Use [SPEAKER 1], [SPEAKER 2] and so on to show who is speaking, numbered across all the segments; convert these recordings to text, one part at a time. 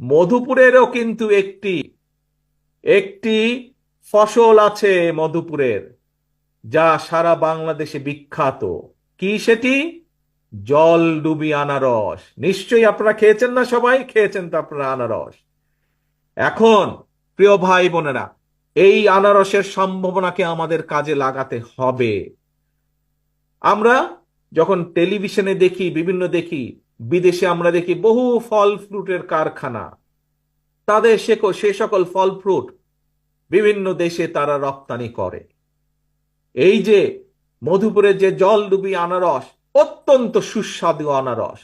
[SPEAKER 1] মধুপুরেরও কিন্তু একটি একটি ফসল আছে মধুপুরের, যা সারা বাংলাদেশে বিখ্যাত। কি সেটি? জল ডুবি আনারস। নিশ্চয়ই আপনারা খেয়েছেন না সবাই? খেয়েছেন তো আপনারা আনারস। এখন, প্রিয় ভাই বোনেরা, এই আনারসের সম্ভাবনাকে আমাদের কাজে লাগাতে হবে। আমরা যখন টেলিভিশনে দেখি, বিভিন্ন দেখি বিদেশে আমরা দেখি বহু ফল ফ্রুটের কারখানা। তাদের সে সে সকল ফল ফ্রুট বিভিন্ন দেশে তারা রপ্তানি করে। এই যে মধুপুরের যে জলডুবি আনারস, অত্যন্ত সুস্বাদু আনারস।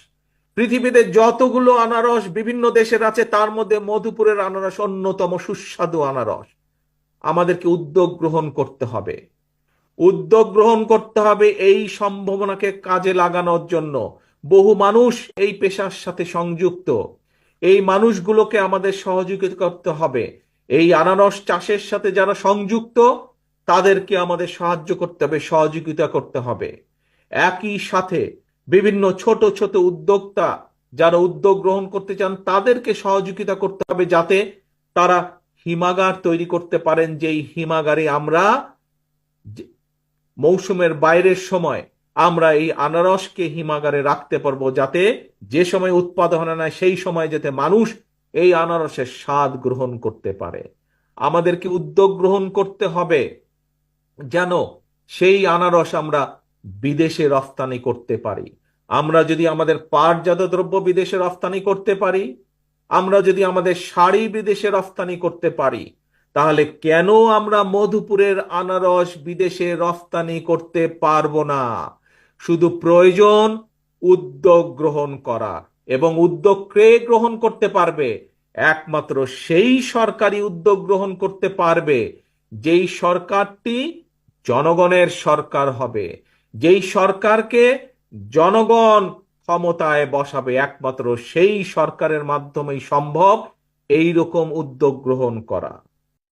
[SPEAKER 1] পৃথিবীতে যতগুলো আনারস বিভিন্ন দেশের আছে, তার মধ্যে মধুপুরের আনারস অন্যতম সুস্বাদু আনারস। আমাদেরকে উদ্যোগ গ্রহণ করতে হবে। উদ্যোগ গ্রহণ করতে হবে এই সম্ভাবনাকে কাজে লাগানোর জন্য। বহু মানুষ এই পেশার সাথে সংযুক্ত। এই মানুষগুলোকে আমাদের সহযোগিতা করতে হবে। এই আনারস চাষের সাথে যারা সংযুক্ত, তাদেরকে আমাদের সাহায্য করতে হবে, সহযোগিতা করতে হবে। একই সাথে বিভিন্ন ছোট ছোট উদ্যোক্তা যারা উদ্যোগ গ্রহণ করতে চান, তাদেরকে সহযোগিতা করতে হবে যাতে তারা হিমাগার তৈরি করতে পারেন। যেই হিমাগারে আমরা মৌসুমের বাইরের সময় আমরা এই আনারসকে হিমাগারে রাখতে পারব যাতে যে সময় উৎপাদন হয় না, সেই সময় যাতে মানুষ এই আনারসের স্বাদ গ্রহণ করতে পারে। আমাদেরকে উদ্যোগ গ্রহণ করতে হবে? যেন সেই আনারস আমরা বিদেশে রফতানি করতে পারি। আমরা যদি আমাদের পাটজাত দ্রব্য বিদেশে রফতানি করতে পারি, আমরা যদি আমাদের শাড়ি বিদেশে রফতানি করতে পারি, তাহলে কেন আমরা মধুপুরের আনারস বিদেশে রফতানি করতে পারব না? শুধু প্রয়োজন উদ্যোগ গ্রহণ করা এবং উদ্যোগ কে গ্রহণ করতে পারবে। একমাত্র সেই সরকারি উদ্যোগ গ্রহণ করতে পারবে যেই সরকারটি জনগণের সরকার হবে। যেই সরকারকে জনগণ ক্ষমতায় বসাবে, একমাত্র সেই সরকারের মাধ্যমেই সম্ভব এই রকম উদ্যোগ গ্রহণ করা।